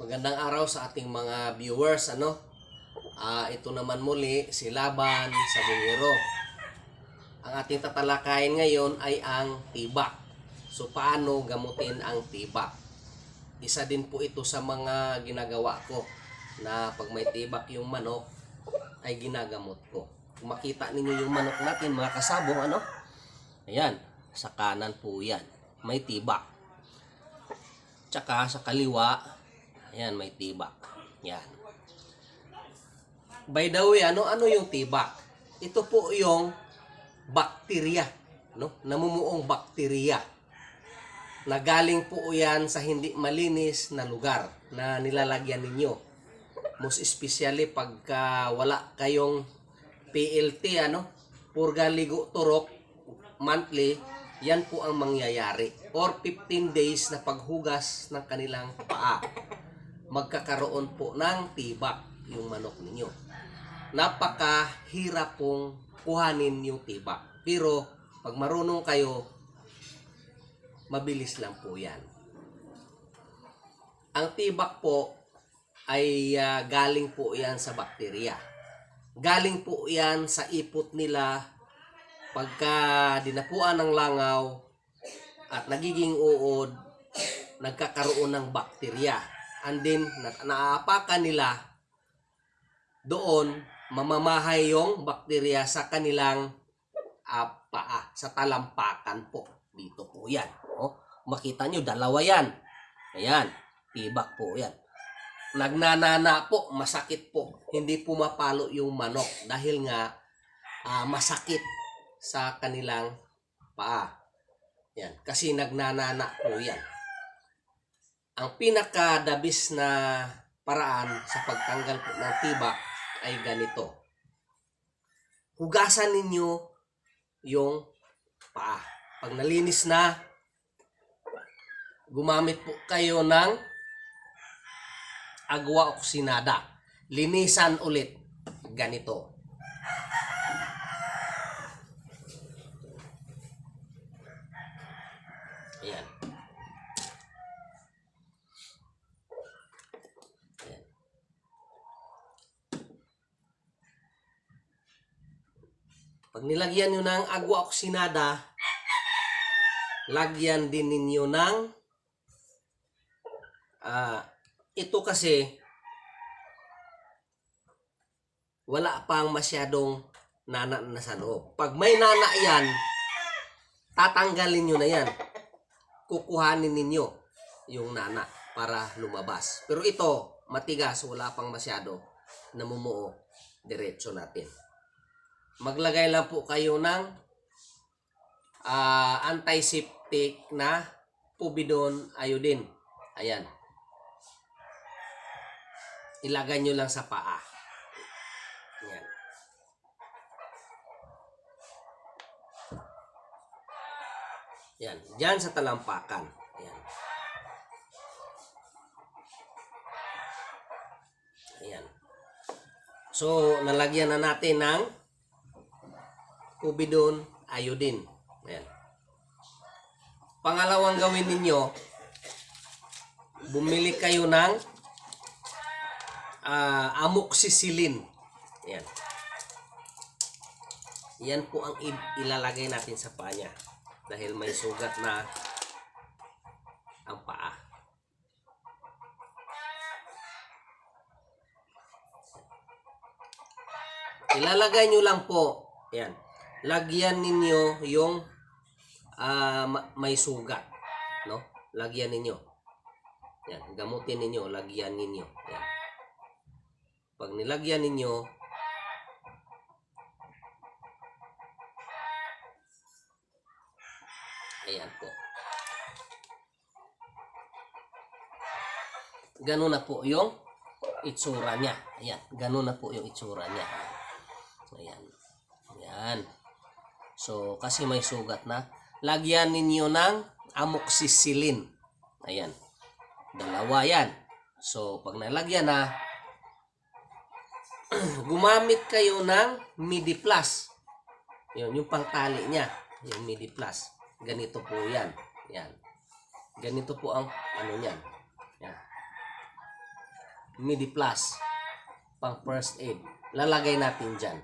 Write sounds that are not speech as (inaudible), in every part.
Magandang araw sa ating mga viewers, ano? Ah, ito naman muli si Laban sa Bungiro. Ang ating tatalakayin ngayon ay ang tibak. So paano gamutin ang tibak? Isa din po ito sa mga ginagawa ko na pag may tibak yung manok ay ginagamot ko. Kung makita ninyo yung manok natin mga kasabong ano? Ayan, sa kanan po yan. May tibak. Tsaka sa kaliwa, ayan, may tibak. Yan. By the way, ano ano yung tibak? Ito po yung bakterya, no? Namumuong bakterya. Na galing po yan sa hindi malinis na lugar na nilalagyan ninyo. Most especially pagka wala kayong PLT, ano? Purga ligo turok monthly, yan po ang mangyayari. Or 15 days na paghugas ng kanilang paa. Magkakaroon po ng tibak yung manok ninyo. Napakahirap pong kuhanin yung tibak. Pero pag marunong kayo, mabilis lang po yan. Ang tibak po ay ah, galing po yan sa bakterya. Galing po yan sa ipot nila pagka dinapuan ng langaw at nagiging uod, nagkakaroon ng bakterya. And then, na- naaapakan nila doon, mamamahay yung bakterya sa kanilang ah, paa, sa talampakan po. Dito po yan. Oh, makita nyo, dalawa yan. Ayan, tibak po yan. Nagnanana po, masakit po. Hindi pumapalo yung manok dahil nga ah, masakit sa kanilang paa. Yan, kasi nagnanana po yan. Ang pinakadabis na paraan sa pagtanggal po ng tibak ay ganito. Hugasan ninyo yung paa. Pag nalinis na, gumamit po kayo ng agwa oksinada. Linisan ulit. Ganito. Ayan. Ayan. Pag nilagyan nyo ng agwa oksinada, lagyan din ninyo ng ah, ito kasi wala pang masyadong nana na sa loob. Pag may nana yan, tatanggalin nyo na yan. Kukuhanin ninyo yung nana para lumabas. Pero ito, matigas, wala pang masyado. Namumuo, diretso natin. Maglagay lang po kayo ng ah, antiseptic na povidone iodine. Ayan. Ilagay nyo lang sa paa. Ayan. Yan. Diyan sa talampakan. Ayan. Ayan. So, nalagyan na natin ng Ubidon iodine. Ayan. Pangalawang gawin ninyo, bumili kayo ng ah, amoxicillin. Ayan. Yan po ang ilalagay natin sa paa niya. Dahil may sugat na ang paa. Ilalagay nyo lang po. Yan. Lagyan ninyo yung ma- may sugat. No? Lagyan ninyo. Yan. Gamutin ninyo. Lagyan ninyo. Yan. Pag nilagyan ninyo, Ayan po. Ganun na po yung itsura niya. Ayan. Ganun na po yung itsura niya. Ayan. Ayan. So, kasi may sugat na. Lagyan ninyo ng amoxicillin. Ayan. Dalawa yan. So, pag nalagyan na, (clears throat) gumamit kayo ng Midi Plus. Yun, yung pangtali niya. Yung Midi Plus. Ganito po yan. Yan. Ganito po ang ano niyan. Yan. Midi Plus pang first aid. Lalagay natin dyan.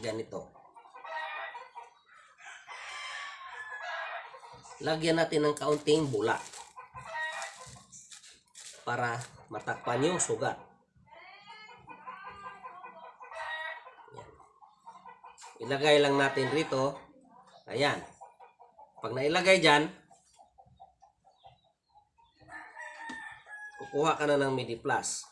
Ganito. Lagyan natin ng kaunting bula para matakpan yung sugat. Yan. Ilagay lang natin rito. Ayan. Pag nailagay dyan, kukuha ka na ng Midi Plus.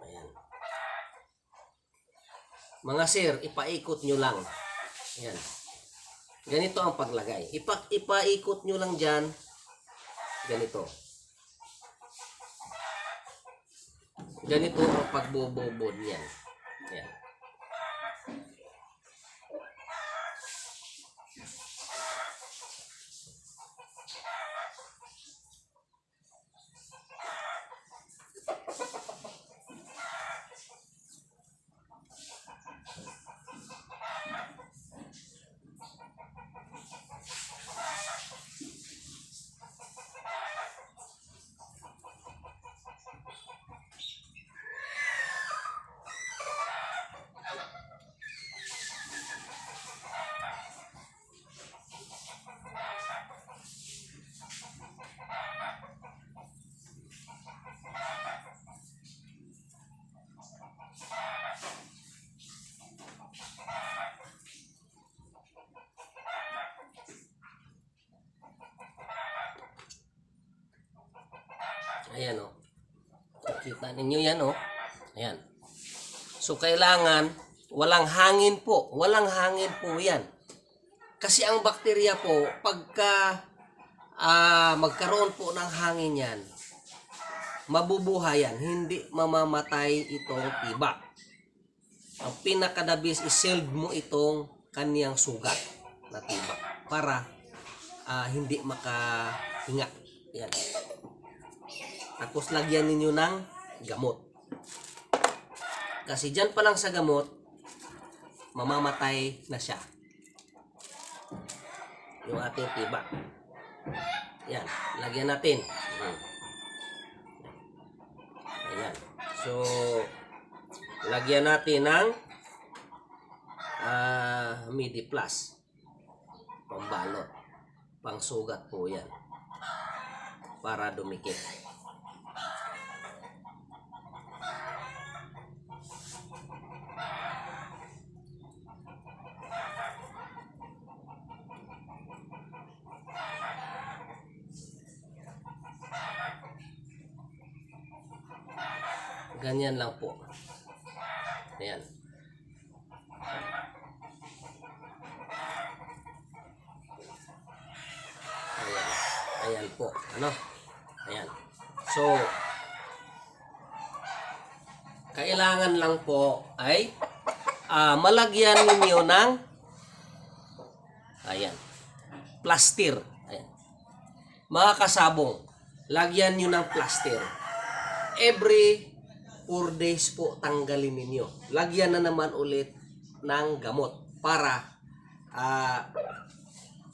Ayan. Mga sir, ipaikot nyo lang. Ayan. Ganito ang paglagay. Ipa, ipaikot nyo lang dyan. Ganito. Ganito ang pagbobobod niyan. Ayan. Ayan o. Kita ninyo yan o. Ayan. So, kailangan walang hangin po. Walang hangin po yan. Kasi ang bakterya po, pagka ah, magkaroon po ng hangin yan, mabubuhay yan. Hindi mamamatay itong tibak. Ang pinakadabis is shield mo itong kaniyang sugat na tibak para ah, hindi makahinga. Yan. Tapos lagyan ninyo ng gamot. Kasi dyan pa lang sa gamot, mamamatay na siya. Yung ating tiba. Yan, lagyan natin. Hmm. Ayan. So, lagyan natin ng ah, Midi Plus. Pambalot. Pangsugat po yan. Para dumikit. Ganyan lang po. Ayan. Ayan. Ayan po. Ano? Ayan. So, kailangan lang po ay ah, malagyan ninyo ng ayan, plaster. Ayan. Mga kasabong, lagyan nyo ng plaster every 4 days po tanggalin ninyo. Lagyan na naman ulit ng gamot para ah,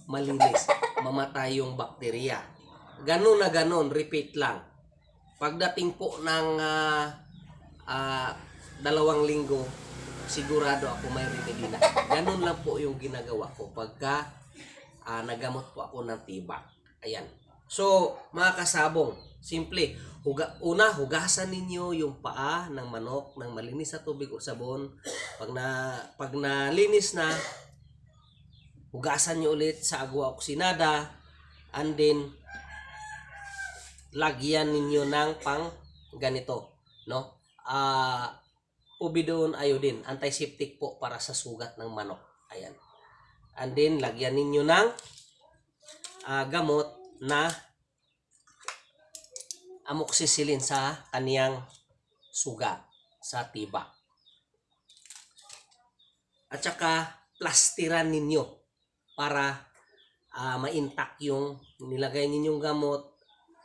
malinis, mamatay yung bakterya. Ganun na ganun, repeat lang. Pagdating po ng ah, ah, dalawang linggo, sigurado ako may remedy na. Ganun lang po yung ginagawa ko pagka ah, nagamot po ako ng tibak. Ayan. So, mga kasabong, simple, huga, una, hugasan ninyo yung paa ng manok ng malinis na tubig o sabon. Pag na pag nalinis na, hugasan nyo ulit sa agua oksinada and then lagyan ninyo ng pang ganito, no? Ah, Ubidone iodine, antiseptic po para sa sugat ng manok. Ayan. And then lagyan ninyo ng ah, gamot na amoxicillin sa kaniyang sugat sa tiba. At saka plastiran ninyo para ah, ma-intact yung nilagay ninyong gamot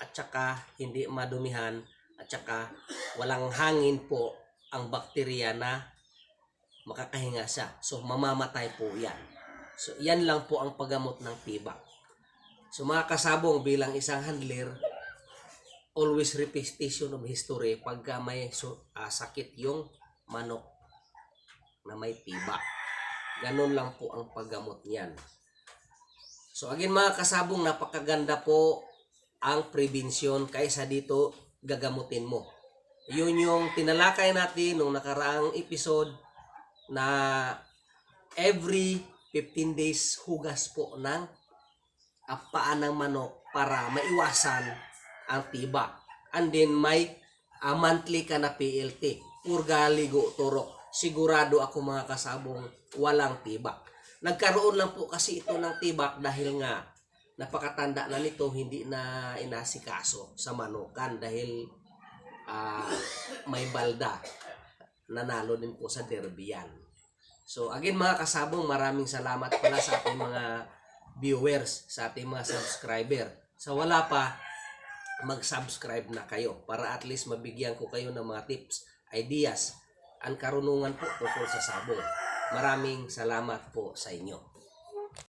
at saka hindi madumihan at saka walang hangin po ang bakterya na makakahinga siya. So mamamatay po yan. So yan lang po ang paggamot ng tibak. So mga kasabong bilang isang handler, always repetition of history pagka may so, ah, sakit yung manok na may tibak. Ganun lang po ang paggamot niyan. So again mga kasabong, napakaganda po ang prevention kaysa dito gagamutin mo. Yun yung tinalakay natin nung nakaraang episode na every 15 days hugas po ng apaan ng manok para maiwasan ang tibak. And then may ah, monthly ka na PLT. Purga, ligo, turok. Sigurado ako mga kasabong walang tibak. Nagkaroon lang po kasi ito ng tibak dahil nga napakatanda na nito hindi na inasikaso sa manukan dahil ah, may balda nanalo din po sa derby yan. So again mga kasabong maraming salamat pala sa ating mga viewers, sa ating mga subscriber. Sa wala pa, mag-subscribe na kayo para at least mabigyan ko kayo ng mga tips, ideas, ang karunungan po tungkol sa sabong. Maraming salamat po sa inyo.